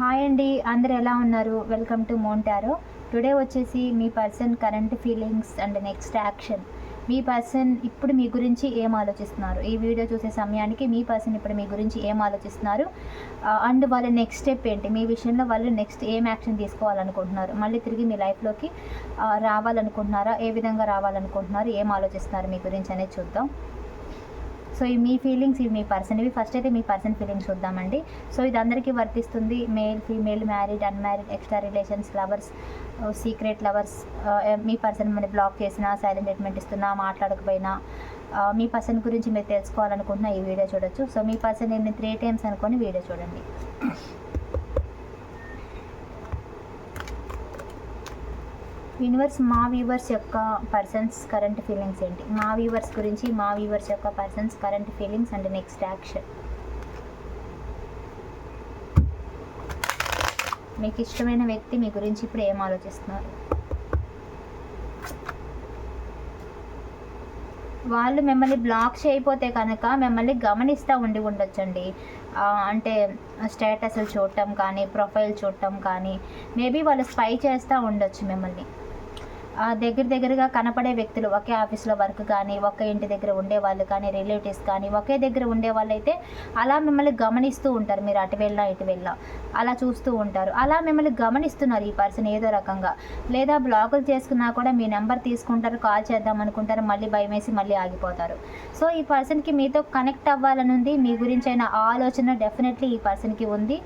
Hi అండి. అందరు ఎలా ఉన్నారు? వెల్కమ్ టు మోంటారో టుడే వచ్చేసి మీ person current feelings and next action me person ఇప్పుడు మీ గురించి ఏం ఆలోచిస్తున్నారు? ఈ వీడియో చూసే సమయానికి మీ పర్సన్ ఇప్పుడు మీ గురించి ఏం ఆలోచిస్తున్నారు? Uh, అండ్ వాళ్ళ నెక్స్ట్ స్టెప్ ఏంటి? మీ విషయంలో వాళ్ళు నెక్స్ట్ ఏం యాక్షన్ తీసుకోవాలనుకుంటున్నారు? మళ్ళీ తిరిగి మీ లైఫ్లోకి uh, రావాలనుకుంటున్నారా? ఏ విధంగా రావాలనుకుంటున్నారు? ఏం ఆలోచిస్తున్నారు? మీ గురించి అనేది చూద్దాం. సో ఇవి మీ ఫీలింగ్స్ ఇవి మీ పర్సన్ ఇవి ఫస్ట్ అయితే మీ పర్సన్ ఫీలింగ్స్ చూద్దామండి. సో ఇది అందరికీ వర్తిస్తుంది. Male female married unmarried extra relations lovers secret lovers మీ పర్సన్ మనం బ్లాక్ చేసినా సైలెంట్ ట్రీట్మెంట్ ఇస్తున్నా మాట్లాడకపోయినా మీ పర్సన్ గురించి మీరు తెలుసుకోవాలనుకుంటున్నా ఈ వీడియో చూడొచ్చు. సో మీ పర్సన్ నేను త్రీ టైమ్స్ అనుకొని వీడియో చూడండి. యూనివర్స్ మా వ్యూవర్స్ యొక్క పర్సన్స్ కరెంట్ ఫీలింగ్స్ ఏంటి? మా వ్యూవర్స్ గురించి మా వ్యూవర్స్ యొక్క persons current feelings and next action మీకు ఇష్టమైన వ్యక్తి మీ గురించి ఇప్పుడు ఏం ఆలోచిస్తున్నారు? వాళ్ళు మిమ్మల్ని బ్లాక్ చేయకపోతే కనుక మిమ్మల్ని గమనిస్తూ ఉండి ఉండొచ్చండి. అంటే స్టేటస్లు చూడటం కానీ ప్రొఫైల్ చూడటం కానీ మేబీ వాళ్ళు స్పై చేస్తూ ఉండొచ్చు మిమ్మల్ని. దగ్గర దగ్గరగా కనపడే వ్యక్తులు ఒకే ఆఫీస్లో వర్క్ కానీ ఒకే ఇంటి దగ్గర ఉండే వాళ్ళు కానీ రిలేటివ్స్ కానీ ఒకే దగ్గర ఉండే వాళ్ళు అయితే అలా మిమ్మల్ని గమనిస్తూ ఉంటారు. మీరు అటు వెళ్ళా ఇటు వెళ్ళా అలా చూస్తూ ఉంటారు. అలా మిమ్మల్ని గమనిస్తున్నారు ఈ పర్సన్ ఏదో రకంగా. లేదా బ్లాకులు చేసుకున్నా కూడా మీ నెంబర్ తీసుకుంటారు కాల్ చేద్దాం అనుకుంటారు మళ్ళీ భయం వేసి మళ్ళీ ఆగిపోతారు. సో ఈ పర్సన్కి మీతో కనెక్ట్ అవ్వాలని ఉంది. మీ గురించి అయిన ఆలోచన డెఫినెట్లీ ఈ పర్సన్కి ఉంది.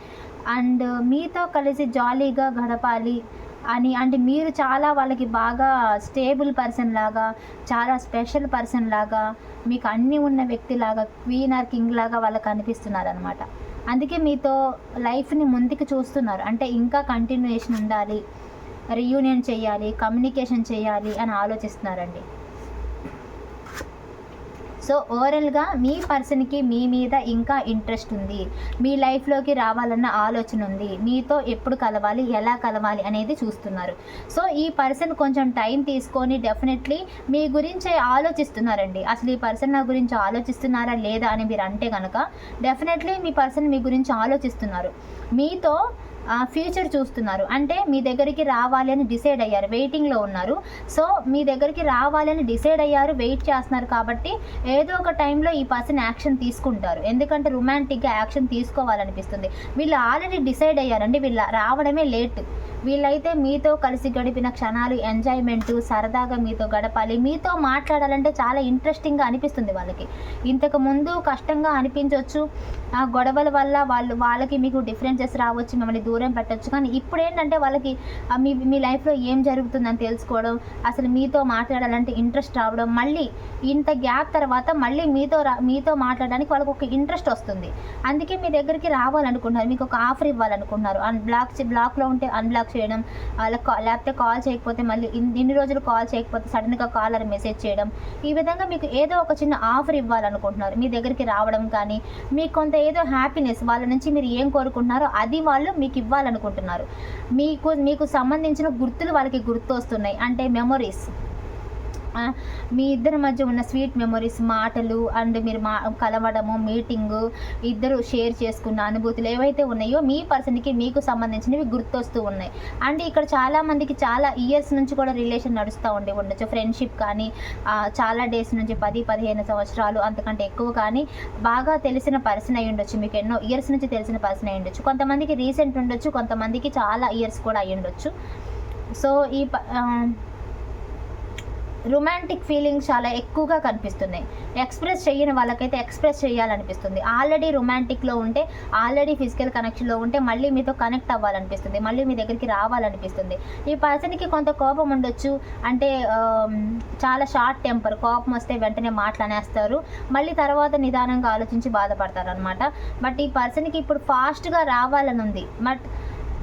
అండ్ మీతో కలిసి జాలీగా గడపాలి. అని అంటే మీరు చాలా వాళ్ళకి బాగా స్టేబుల్ పర్సన్ లాగా చాలా స్పెషల్ పర్సన్ లాగా మీకు అన్నీ ఉన్న వ్యక్తి లాగా క్వీన్ ఆర్ కింగ్ లాగా వాళ్ళకి అనిపిస్తున్నారు అనమాట అందుకే మీతో లైఫ్ని ముందుకు చూస్తున్నారు. అంటే ఇంకా కంటిన్యూయేషన్ ఉండాలి రీయూనియన్ చేయాలి కమ్యూనికేషన్ చేయాలి అని ఆలోచిస్తున్నారండి. సో ఓవరాల్గా మీ పర్సన్కి మీ మీద ఇంకా ఇంట్రెస్ట్ ఉంది. మీ లైఫ్లోకి రావాలన్న ఆలోచన ఉంది. మీతో ఎప్పుడు కలవాలి ఎలా కలవాలి అనేది చూస్తున్నారు. సో ఈ పర్సన్ కొంచెం టైం తీసుకొని డెఫినెట్లీ మీ గురించి ఆలోచిస్తున్నారండి. అసలు ఈ పర్సన్ నా గురించి ఆలోచిస్తున్నారా లేదా అని మీరు అంటే కనుక డెఫినెట్లీ మీ పర్సన్ మీ గురించి ఆలోచిస్తున్నారు. మీతో ఫ్యూచర్ చూస్తున్నారు. అంటే మీ దగ్గరికి రావాలి అని డిసైడ్ అయ్యారు. వెయిటింగ్లో ఉన్నారు. సో మీ దగ్గరికి రావాలి అని డిసైడ్ అయ్యారు. వెయిట్ చేస్తున్నారు కాబట్టి ఏదో ఒక టైంలో ఈ పర్సన్ యాక్షన్ తీసుకుంటారు. ఎందుకంటే రొమాంటిక్గా యాక్షన్ తీసుకోవాలనిపిస్తుంది. వీళ్ళు ఆల్రెడీ డిసైడ్ అయ్యారండి. వీళ్ళు రావడమే లేట్ వీళ్ళైతే మీతో కలిసి గడిపిన క్షణాలు ఎంజాయ్మెంట్ సరదాగా మీతో గడపాలి. మీతో మాట్లాడాలంటే చాలా ఇంట్రెస్టింగ్గా అనిపిస్తుంది వాళ్ళకి. ఇంతకు ముందు కష్టంగా అనిపించవచ్చు ఆ గొడవల వల్ల వాళ్ళు వాళ్ళకి మీకు డిఫరెన్సెస్ రావచ్చు. మిమ్మల్ని దూరం పెట్టచ్చు. కానీ ఇప్పుడు ఏంటంటే వాళ్ళకి మీ మీ లైఫ్లో ఏం జరుగుతుందని తెలుసుకోవడం అసలు మీతో మాట్లాడాలంటే ఇంట్రెస్ట్ రావడం మళ్ళీ ఇంత గ్యాప్ తర్వాత మళ్ళీ మీతో రా మీతో మాట్లాడడానికి వాళ్ళకి ఒక ఇంట్రెస్ట్ వస్తుంది. అందుకే మీ దగ్గరికి రావాలనుకుంటున్నారు. మీకు ఒక ఆఫర్ ఇవ్వాలనుకుంటున్నారు. అన్ బ్లాక్ బ్లాక్లో ఉంటే అన్బ్లాక్ చేయడం వాళ్ళకి లేకపోతే కాల్ చేయకపోతే మళ్ళీ ఇన్ని రోజులు కాల్ చేయకపోతే సడన్గా కాల్ అని మెసేజ్ చేయడం ఈ విధంగా మీకు ఏదో ఒక చిన్న ఆఫర్ ఇవ్వాలనుకుంటున్నారు. మీ దగ్గరికి రావడం కానీ మీకు కొంత ఏదో హ్యాపీనెస్ వాళ్ళ నుంచి మీరు ఏం కోరుకుంటున్నారో అది వాళ్ళు మీకు ఇవ్వాలనుకుంటున్నారు. మీకు మీకు సంబంధించిన గుర్తులు వాళ్ళకి గుర్తు వస్తున్నాయి అంటే మెమొరీస్ మీ ఇద్దరి మధ్య ఉన్న స్వీట్ మెమొరీస్ మాటలు అండ్ మీరు మా కలవడము మీటింగు ఇద్దరు షేర్ చేసుకున్న అనుభూతులు ఏవైతే ఉన్నాయో మీ పర్సన్కి మీకు సంబంధించినవి గుర్తొస్తూ ఉన్నాయి. అండ్ ఇక్కడ చాలామందికి చాలా ఇయర్స్ నుంచి కూడా రిలేషన్ నడుస్తూ ఉండి ఉండొచ్చు. ఫ్రెండ్షిప్ కానీ చాలా డేస్ నుంచి పది పదిహేను సంవత్సరాలు అంతకంటే ఎక్కువ కానీ బాగా తెలిసిన పర్సన్ అయి ఉండొచ్చు. మీకు ఎన్నో ఇయర్స్ నుంచి తెలిసిన పర్సన్ అయి ఉండొచ్చు. కొంతమందికి రీసెంట్ ఉండొచ్చు కొంతమందికి చాలా ఇయర్స్ కూడా అయి ఉండొచ్చు. సో ఈ ప- రొమాంటిక్ ఫీలింగ్స్ చాలా ఎక్కువగా కనిపిస్తున్నాయి. ఎక్స్ప్రెస్ చేయని వాళ్ళకైతే ఎక్స్ప్రెస్ చేయాలనిపిస్తుంది. ఆల్రెడీ రొమాంటిక్లో ఉంటే ఆల్రెడీ ఫిజికల్ కనెక్షన్లో ఉంటే మళ్ళీ మీతో కనెక్ట్ అవ్వాలనిపిస్తుంది. మళ్ళీ మీ దగ్గరికి రావాలనిపిస్తుంది. ఈ పర్సన్కి కొంత కోపం ఉండొచ్చు. అంటే చాలా షార్ట్ టెంపర్. కోపం వస్తే వెంటనే మాట్లాడేస్తారు మళ్ళీ తర్వాత నిదానంగా ఆలోచించి బాధపడతారు అనమాట బట్ ఈ పర్సన్కి ఇప్పుడు ఫాస్ట్గా రావాలని ఉంది బట్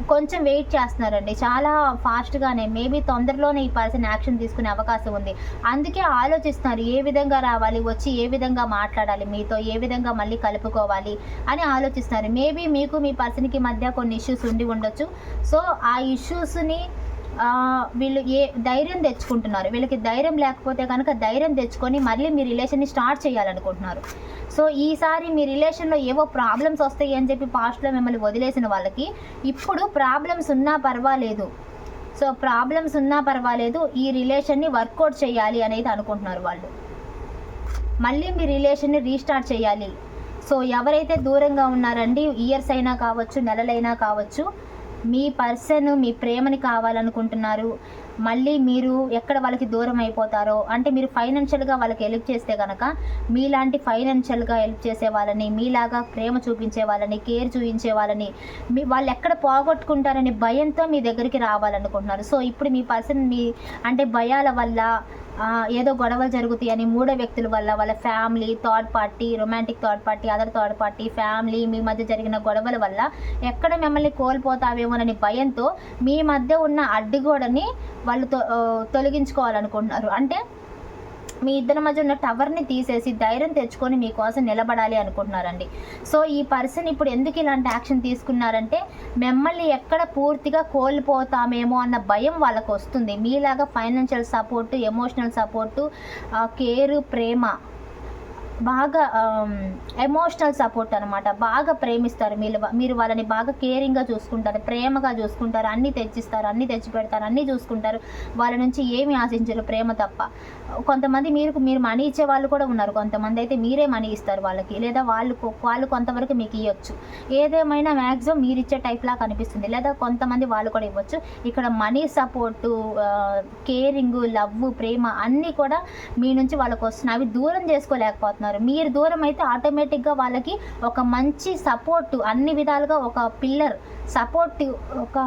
కొంచెం వెయిట్ చేస్తున్నారండి. చాలా ఫాస్ట్గానే మేబీ తొందరలోనే ఈ పర్సన్ యాక్షన్ తీసుకునే అవకాశం ఉంది. అందుకే ఆలోచిస్తున్నారు ఏ విధంగా రావాలి వచ్చి ఏ విధంగా మాట్లాడాలి మీతో ఏ విధంగా మళ్ళీ కలుపుకోవాలి అని ఆలోచిస్తున్నారు. మేబీ మీకు మీ పర్సన్కి మధ్య కొన్ని ఇష్యూస్ ఉండి ఉండొచ్చు. సో ఆ ఇష్యూస్ని వీళ్ళు ఏ ధైర్యం తెచ్చుకుంటున్నారు? వీళ్ళకి ధైర్యం లేకపోతే కనుక ధైర్యం తెచ్చుకొని మళ్ళీ మీ రిలేషన్ని స్టార్ట్ చేయాలనుకుంటున్నారు. సో ఈసారి మీ రిలేషన్లో ఏవో ప్రాబ్లమ్స్ వస్తాయి అని చెప్పి పాస్ట్లో మిమ్మల్ని వదిలేసిన వాళ్ళకి ఇప్పుడు ప్రాబ్లమ్స్ ఉన్నా పర్వాలేదు. సో ప్రాబ్లమ్స్ ఉన్నా పర్వాలేదు ఈ రిలేషన్ని వర్కౌట్ చేయాలి అనేది అనుకుంటున్నారు వాళ్ళు. మళ్ళీ మీ రిలేషన్ని రీస్టార్ట్ చేయాలి. సో ఎవరైతే దూరంగా ఉన్నారండి ఇయర్స్ అయినా కావచ్చు నెలలైనా కావచ్చు మీ పర్సన్ మీ ప్రేమని కావాలనుకుంటున్నారు. మళ్ళీ మీరు ఎక్కడ వాళ్ళకి దూరం అయిపోతారో అంటే మీరు ఫైనాన్షియల్గా వాళ్ళకి హెల్ప్ చేస్తే కనుక మీలాంటి ఫైనాన్షియల్గా హెల్ప్ చేసే వాళ్ళని మీలాగా ప్రేమ చూపించే వాళ్ళని కేర్ చూపించే వాళ్ళని మీ వాళ్ళు ఎక్కడ పోగొట్టుకుంటారనే భయంతో మీ దగ్గరికి రావాలనుకుంటున్నారు. సో ఇప్పుడు మీ పర్సన్ మీ అంటే భయాల వల్ల ఏదో గొడవలు జరుగుతాయని మూడో వ్యక్తుల వల్ల వాళ్ళ family third party romantic third party other third party family మీ మధ్య జరిగిన గొడవల వల్ల ఎక్కడ మిమ్మల్ని కోల్పోతావేమోనని భయంతో మీ మధ్య ఉన్న అడ్డుగోడని వాళ్ళు తొ- తొలగించుకోవాలనుకుంటున్నారు. అంటే మీ ఇద్దరి మధ్య ఉన్న టవర్ని తీసేసి ధైర్యం తెచ్చుకొని మీకోసం నిలబడాలి అనుకుంటున్నారండి. సో ఈ పర్సన్ ఇప్పుడు ఎందుకు ఇలాంటి యాక్షన్ తీసుకున్నారంటే మిమ్మల్ని ఎక్కడ పూర్తిగా కోల్పోతామేమో అన్న భయం వాళ్ళకు వస్తుంది మీలాగా financial support emotional support care ప్రేమ బాగా ఎమోషనల్ సపోర్ట్ అనమాట బాగా ప్రేమిస్తారు. మీరు మీరు వాళ్ళని బాగా కేరింగ్గా చూసుకుంటారు ప్రేమగా చూసుకుంటారు. అన్నీ తెచ్చిస్తారు అన్నీ తెచ్చి పెడతారు అన్నీ చూసుకుంటారు. వాళ్ళ నుంచి ఏమి ఆశించరు ప్రేమ తప్ప. కొంతమంది మీరు మీరు మనీ ఇచ్చే వాళ్ళు కూడా ఉన్నారు. కొంతమంది అయితే మీరే మనీ ఇస్తారు వాళ్ళకి. లేదా వాళ్ళు వాళ్ళు కొంతవరకు మీకు ఇవ్వచ్చు ఏదేమైనా మ్యాక్సిమం మీరు ఇచ్చే టైప్లా కనిపిస్తుంది. లేదా కొంతమంది వాళ్ళు కూడా ఇవ్వచ్చు. ఇక్కడ మనీ సపోర్టు కేరింగ్ లవ్ ప్రేమ అన్నీ కూడా మీ నుంచి వాళ్ళకి వస్తున్నాయి. అవి దూరం చేసుకోలేకపోతున్నారు. మీరు దూరం అయితే ఆటోమేటిక్గా వాళ్ళకి ఒక మంచి సపోర్ట్ అన్ని విధాలుగా ఒక పిల్లర్ సపోర్ట్ ఒక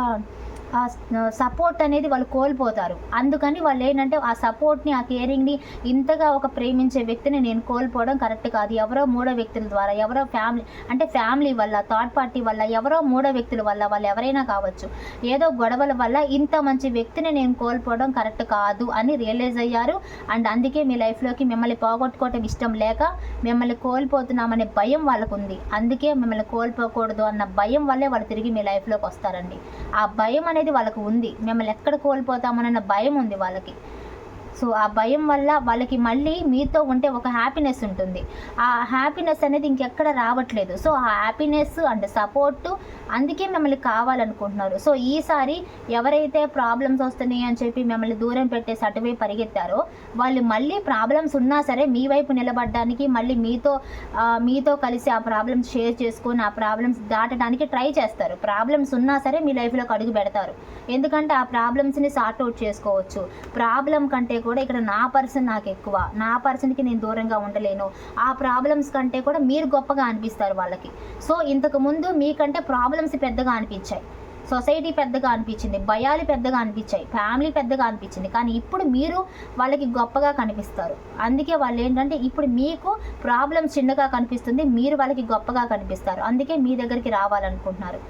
సపోర్ట్ అనేది వాళ్ళు కోల్పోతారు. అందుకని వాళ్ళు ఏంటంటే ఆ సపోర్ట్ని ఆ కేరింగ్ని ఇంతగా ఒక ప్రేమించే వ్యక్తిని నేను కోల్పోవడం కరెక్ట్ కాదు. ఎవరో మూడో వ్యక్తుల ద్వారా ఎవరో ఫ్యామిలీ అంటే ఫ్యామిలీ వల్ల థర్డ్ పార్టీ వల్ల ఎవరో మూడో వ్యక్తుల వల్ల వాళ్ళు ఎవరైనా కావచ్చు ఏదో గొడవల వల్ల ఇంత మంచి వ్యక్తిని నేను కోల్పోవడం కరెక్ట్ కాదు అని రియలైజ్ అయ్యారు. అండ్ అందుకే మీ లైఫ్లోకి మిమ్మల్ని పోగొట్టుకోవటం ఇష్టం లేక మిమ్మల్ని కోల్పోతున్నామనే భయం వాళ్ళకు ఉంది అందుకే మిమ్మల్ని కోల్పోకూడదు అన్న భయం వల్లే వాళ్ళు తిరిగి మీ లైఫ్లోకి వస్తారండి. ఆ భయం అనేది వాళ్ళకు ఉంది. మిమ్మల్ని ఎక్కడ కోల్పోతామోనన్న భయం ఉంది వాళ్ళకి. సో ఆ భయం వల్ల వాళ్ళకి మళ్ళీ మీతో ఉంటే ఒక హ్యాపీనెస్ ఉంటుంది. ఆ హ్యాపీనెస్ అనేది ఇంకెక్కడ రావట్లేదు. సో ఆ హ్యాపీనెస్ అండ్ సపోర్టు అందుకే మిమ్మల్ని కావాలనుకుంటున్నారు. సో ఈసారి ఎవరైతే ప్రాబ్లమ్స్ వస్తున్నాయి అని చెప్పి మిమ్మల్ని దూరం పెట్టేసి అటువైపు పరిగెత్తారో వాళ్ళు మళ్ళీ ప్రాబ్లమ్స్ ఉన్నా సరే మీ వైపు నిలబడడానికి మళ్ళీ మీతో మీతో కలిసి ఆ ప్రాబ్లమ్స్ షేర్ చేసుకొని ఆ ప్రాబ్లమ్స్ దాటడానికి ట్రై చేస్తారు. ప్రాబ్లమ్స్ ఉన్నా సరే మీ లైఫ్లోకి అడుగు పెడతారు. ఎందుకంటే ఆ ప్రాబ్లమ్స్ని సార్ట్ అవుట్ చేసుకోవచ్చు. ప్రాబ్లం కంటే కూడా ఇక్కడ నా పర్సన్ నాకు ఎక్కువ. నా పర్సన్కి నేను దూరంగా ఉండలేను. ఆ ప్రాబ్లమ్స్ కంటే కూడా మీరు గొప్పగా అనిపిస్తారు వాళ్ళకి. సో ఇంతకుముందు మీకంటే ప్రాబ్లమ్స్ పెద్దగా అనిపించాయి. సొసైటీ పెద్దగా అనిపించింది. భయాలు పెద్దగా అనిపించాయి. ఫ్యామిలీ పెద్దగా అనిపించింది. కానీ ఇప్పుడు మీరు వాళ్ళకి గొప్పగా కనిపిస్తారు. అందుకే వాళ్ళు ఏంటంటే ఇప్పుడు మీకు ప్రాబ్లం చిన్నగా కనిపిస్తుంది. మీరు వాళ్ళకి గొప్పగా కనిపిస్తారు. అందుకే మీ దగ్గరికి రావాలనుకుంటున్నారు.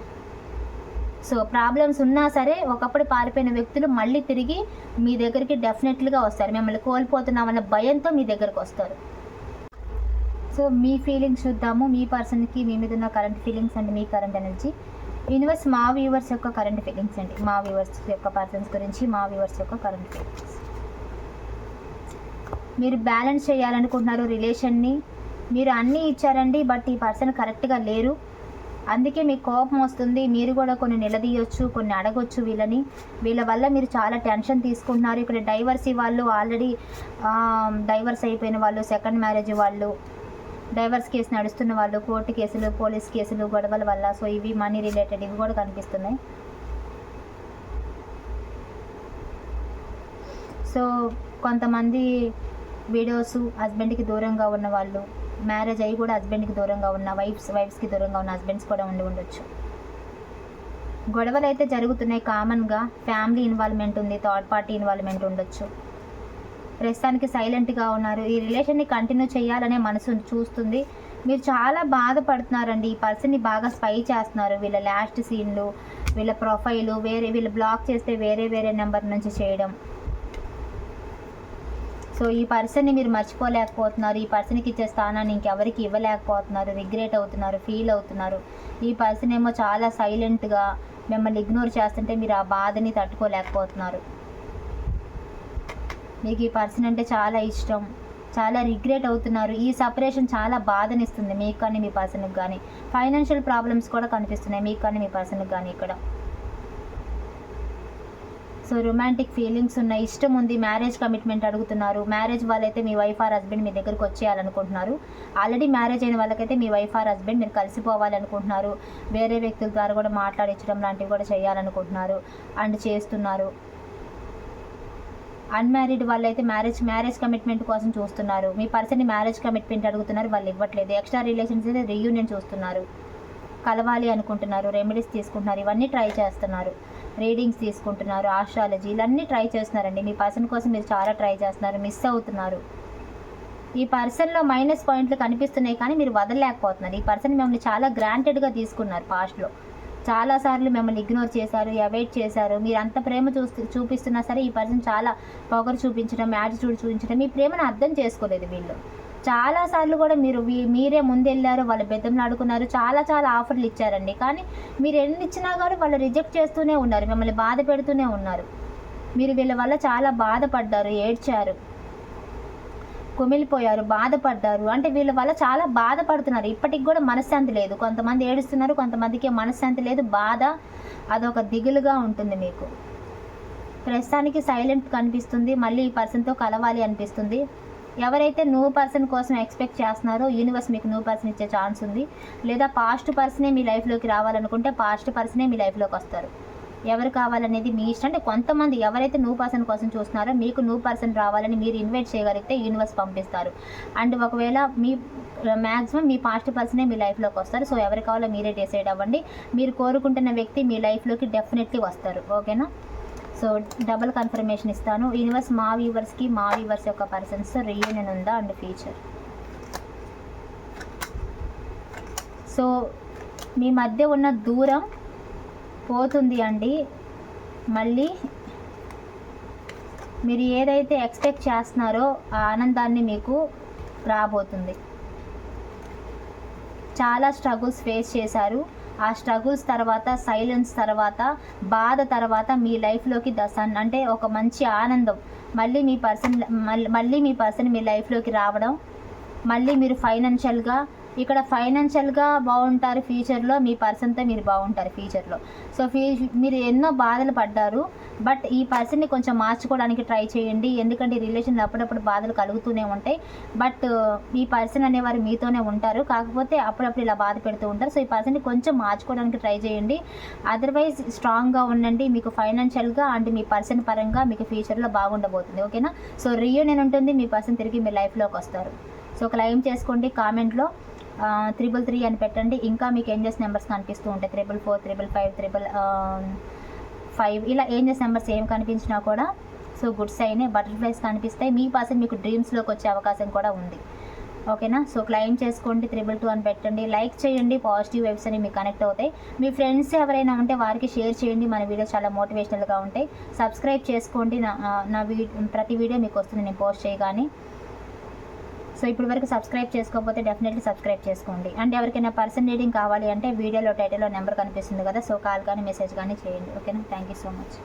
సో ప్రాబ్లమ్స్ ఉన్నా సరే ఒకప్పుడు పారిపోయిన వ్యక్తులు మళ్ళీ తిరిగి మీ దగ్గరికి డెఫినెట్లుగా వస్తారు. మిమ్మల్ని కోల్పోతున్నామన్న భయంతో మీ దగ్గరకు వస్తారు. సో మీ ఫీలింగ్స్ చూద్దాము. మీ పర్సన్కి మీ మీద ఉన్న కరెంట్ ఫీలింగ్స్ అండ్ మీ కరెంట్ ఎనర్జీ. యూనివర్స్ మా వ్యూవర్స్ యొక్క కరెంట్ ఫీలింగ్స్ అండి. మా వ్యూవర్స్ యొక్క పర్సన్స్ గురించి మా వ్యూవర్స్ యొక్క కరెంట్ ఫీలింగ్స్. మీరు బ్యాలెన్స్ చేయాలనుకుంటున్నారు రిలేషన్ని. మీరు అన్నీ ఇచ్చారండి బట్ ఈ పర్సన్ కరెక్ట్గా లేరు. అందుకే మీకు కోపం వస్తుంది. మీరు కూడా కొన్ని నిలదీయొచ్చు కొన్ని అడగొచ్చు వీళ్ళని. వీళ్ళ వల్ల మీరు చాలా టెన్షన్ తీసుకుంటున్నారు. ఇక్కడ డైవర్సీ వాళ్ళు ఆల్రెడీ డైవర్స్ అయిపోయిన వాళ్ళు సెకండ్ మ్యారేజ్ వాళ్ళు డైవర్స్ కేసు నడుస్తున్న వాళ్ళు కోర్టు కేసులు పోలీస్ కేసులు గొడవల వల్ల. సో ఇవి మనీ రిలేటెడ్ ఇవి కూడా కనిపిస్తున్నాయి. సో కొంతమంది వీడియోస్ హస్బెండ్కి దూరంగా ఉన్న వాళ్ళు మ్యారేజ్ అయ్యి కూడా హస్బెండ్కి దూరంగా ఉన్న వైఫ్స్ వైఫ్స్కి దూరంగా ఉన్న హస్బెండ్స్ కూడా ఉండి ఉండొచ్చు. గొడవలు అయితే జరుగుతున్నాయి కామన్గా. ఫ్యామిలీ ఇన్వాల్వ్మెంట్ ఉంది థర్డ్ పార్టీ ఇన్వాల్వ్మెంట్ ఉండొచ్చు. ప్రస్తుతానికి సైలెంట్గా ఉన్నారు. ఈ రిలేషన్ని కంటిన్యూ చేయాలనే మనసు చూస్తుంది. మీరు చాలా బాధపడుతున్నారండి. ఈ పర్సన్ని బాగా స్పై చేస్తున్నారు. వీళ్ళ లాస్ట్ సీన్లు వీళ్ళ ప్రొఫైలు వేరే వీళ్ళు బ్లాక్ చేస్తే వేరే వేరే నెంబర్ నుంచి చేయడం. సో ఈ పర్సన్ని మీరు మర్చిపోలేకపోతున్నారు. ఈ పర్సన్కి ఇచ్చే స్థానాన్ని ఇంకెవరికి ఇవ్వలేకపోతున్నారు. రిగ్రెట్ అవుతున్నారు ఫీల్ అవుతున్నారు. ఈ పర్సన్ ఏమో చాలా సైలెంట్గా మిమ్మల్ని ఇగ్నోర్ చేస్తుంటే మీరు ఆ బాధని తట్టుకోలేకపోతున్నారు. మీకు ఈ పర్సన్ అంటే చాలా ఇష్టం. చాలా రిగ్రెట్ అవుతున్నారు. ఈ సపరేషన్ చాలా బాధనిస్తుంది. మీకు కానీ మీ పర్సన్కి కానీ. ఫైనాన్షియల్ ప్రాబ్లమ్స్ కూడా కనిపిస్తున్నాయి. మీకు కానీ మీ పర్సన్కి కానీ ఇక్కడ. సో రొమాంటిక్ ఫీలింగ్స్ ఉన్న ఇష్టం ఉంది మ్యారేజ్ కమిట్మెంట్ అడుగుతున్నారు. మ్యారేజ్ వాళ్ళైతే మీ వైఫ్ ఆర్ హస్బెండ్ మీ దగ్గరకు వచ్చేయాలనుకుంటున్నారు. ఆల్రెడీ మ్యారేజ్ అయిన వాళ్ళకైతే మీ వైఫ్ ఆర్ హస్బెండ్ మీరు కలిసిపోవాలనుకుంటున్నారు. వేరే వ్యక్తుల ద్వారా కూడా మాట్లాడించడం లాంటివి కూడా చేయాలనుకుంటున్నారు అండ్ చేస్తున్నారు. అన్మ్యారీడ్ వాళ్ళైతే మ్యారేజ్ మ్యారేజ్ కమిట్మెంట్ కోసం చూస్తున్నారు. మీ పర్సన్ మ్యారేజ్ కమిట్మెంట్ అడుగుతున్నారు వాళ్ళు ఇవ్వట్లేదు. ఎక్స్ట్రా రిలేషన్స్ అయితే రీయూనియన్ చూస్తున్నారు. కలవాలి అనుకుంటున్నారు రెమెడీస్ తీసుకుంటున్నారు ఇవన్నీ ట్రై చేస్తున్నారు. రీడింగ్స్ తీసుకుంటున్నారు ఆస్ట్రాలజీ ఇవన్నీ ట్రై చేస్తున్నారండి. మీ పర్సన్ కోసం మీరు చాలా ట్రై చేస్తున్నారు మిస్ అవుతున్నారు. ఈ పర్సన్లో మైనస్ పాయింట్లు కనిపిస్తున్నాయి కానీ మీరు వదలలేకపోతున్నారు. ఈ పర్సన్ మిమ్మల్ని చాలా గ్రాంటెడ్గా తీసుకున్నారు పాస్ట్లో. చాలాసార్లు మిమ్మల్ని ఇగ్నోర్ చేశారు అవాయిడ్ చేశారు. మీరు అంత ప్రేమ చూస్తూ చూపిస్తున్నా సరే ఈ పర్సన్ చాలా పొగరు చూపించడం యాటిట్యూడ్ చూపించడం మీ ప్రేమను అర్థం చేసుకోలేదు వీళ్ళు. చాలాసార్లు కూడా మీరు మీరే ముందెళ్ళారు వాళ్ళ బెద్దం ఆడుకున్నారు చాలా చాలా ఆఫర్లు ఇచ్చారండి. కానీ మీరు ఎన్ని ఇచ్చినా కానీ వాళ్ళు రిజెక్ట్ చేస్తూనే ఉన్నారు మిమ్మల్ని బాధ పెడుతూనే ఉన్నారు. మీరు వీళ్ళ వల్ల చాలా బాధపడ్డారు ఏడ్చారు కుమిలిపోయారు బాధపడ్డారు. అంటే వీళ్ళ వల్ల చాలా బాధపడుతున్నారు. ఇప్పటికి కూడా మనశ్శాంతి లేదు. కొంతమంది ఏడుస్తున్నారు కొంతమందికి మనశ్శాంతి లేదు. బాధ అదొక దిగులుగా ఉంటుంది మీకు. ప్రస్తుతానికి సైలెంట్ కనిపిస్తుంది. మళ్ళీ ఈ పర్సన్తో కలవాలి అనిపిస్తుంది. ఎవరైతే నువ్వు పర్సన్ కోసం ఎక్స్పెక్ట్ చేస్తున్నారో యూనివర్స్ మీకు నువ్వు పర్సన్ ఇచ్చే ఛాన్స్ ఉంది. లేదా పాస్ట్ పర్సనే మీ లైఫ్లోకి రావాలనుకుంటే పాస్ట్ పర్సనే మీ లైఫ్లోకి వస్తారు. ఎవరు కావాలనేది మీ ఇష్టం. అంటే కొంతమంది ఎవరైతే నువ్వు పర్సన్ కోసం చూస్తున్నారో మీకు నువ్వు పర్సన్ రావాలని మీరు ఇన్వైట్ చేయగలిగితే యూనివర్స్ పంపిస్తారు. అండ్ ఒకవేళ మీ మ్యాక్సిమం మీ పాస్ట్ పర్సనే మీ లైఫ్లోకి వస్తారు. సో ఎవరు కావాలో మీరే డిసైడ్ అవ్వండి. మీరు కోరుకుంటున్న వ్యక్తి మీ లైఫ్లోకి డెఫినెట్లీ వస్తారు. ఓకేనా సో డబుల్ కన్ఫర్మేషన్ ఇస్తాను. యూనివర్స్ మా వ్యూవర్స్కి మా వ్యూవర్స్ యొక్క పర్సన్స్ రీయూనియన్ ఉందా అండ్ ఫ్యూచర్ సో మీ మధ్య ఉన్న దూరం పోతుంది అండి. మళ్ళీ మీరు ఏదైతే ఎక్స్పెక్ట్ చేస్తున్నారో ఆ ఆనందాన్ని మీకు రాబోతుంది. చాలా స్ట్రగుల్స్ ఫేస్ చేశారు. ఆ స్ట్రగుల్స్ తర్వాత సైలెన్స్ తర్వాత బాధ తర్వాత మీ లైఫ్లోకి ద సన్ అంటే ఒక మంచి ఆనందం. మళ్ళీ మీ పర్సన్ మళ్ళీ మీ పర్సన్ మీ లైఫ్లోకి రావడం మళ్ళీ మీరు ఫైనాన్షియల్గా ఇక్కడ ఫైనాన్షియల్గా బాగుంటారు ఫ్యూచర్లో మీ పర్సన్తో మీరు బాగుంటారు ఫ్యూచర్లో సో ఫ్యూ మీరు ఎన్నో బాధలు పడ్డారు బట్ ఈ పర్సన్ని కొంచెం మార్చుకోవడానికి ట్రై చేయండి. ఎందుకంటే ఈ రిలేషన్లో అప్పుడప్పుడు బాధలు కలుగుతూనే ఉంటాయి. బట్ ఈ పర్సన్ అనేవారు మీతోనే ఉంటారు. కాకపోతే అప్పుడప్పుడు ఇలా బాధ పెడుతూ ఉంటారు. సో ఈ పర్సన్ని కొంచెం మార్చుకోవడానికి ట్రై చేయండి. అదర్వైజ్ స్ట్రాంగ్గా ఉండండి. మీకు ఫైనాన్షియల్గా అండ్ మీ పర్సన్ పరంగా మీకు ఫ్యూచర్లో బాగుండబోతుంది. ఓకేనా సో రియూనియన్ ఉంటుంది. మీ పర్సన్ తిరిగి మీ లైఫ్లోకి వస్తారు. సో క్లైమ్ చేసుకోండి. కామెంట్లో త్రిబుల్ త్రీ అని పెట్టండి. ఇంకా మీకు ఏంజెస్ నెంబర్స్ కనిపిస్తూ ఉంటాయి. Triple four triple five triple five ఇలా ఏంజెస్ నెంబర్స్ ఏం కనిపించినా కూడా సో గుడ్ సైన్ బటర్ఫ్లైస్ కనిపిస్తాయి. మీ పర్సన్ మీకు డ్రీమ్స్లోకి వచ్చే అవకాశం కూడా ఉంది. ఓకేనా సో క్లైమ్ చేసుకోండి. త్రిబుల్ టూ అని పెట్టండి. లైక్ చేయండి. పాజిటివ్ వైబ్స్ అని మీకు కనెక్ట్ అవుతాయి. మీ ఫ్రెండ్స్ ఎవరైనా ఉంటే వారికి షేర్ చేయండి. మన వీడియో చాలా మోటివేషనల్గా ఉంటాయి. సబ్స్క్రైబ్ చేసుకోండి. నా నా వీడియో ప్రతి వీడియో మీకు వస్తుంది. నేను పోస్ట్ చేయగానే. సో ఇప్పుడు వరకు సబ్స్క్రైబ్ చేసుకోకపోతే డెఫినెట్లీ సబ్స్క్రైబ్ చేసుకోండి. అండ్ ఎవరికైనా పర్సన్ రీడింగ్ కావాలి అంటే వీడియోలో టైటిల్లో నెంబర్ కనిపిస్తుంది కదా సో కాల్ కానీ మెసేజ్ కానీ చేయండి. ఓకేనా థ్యాంక్ యూ సో మచ్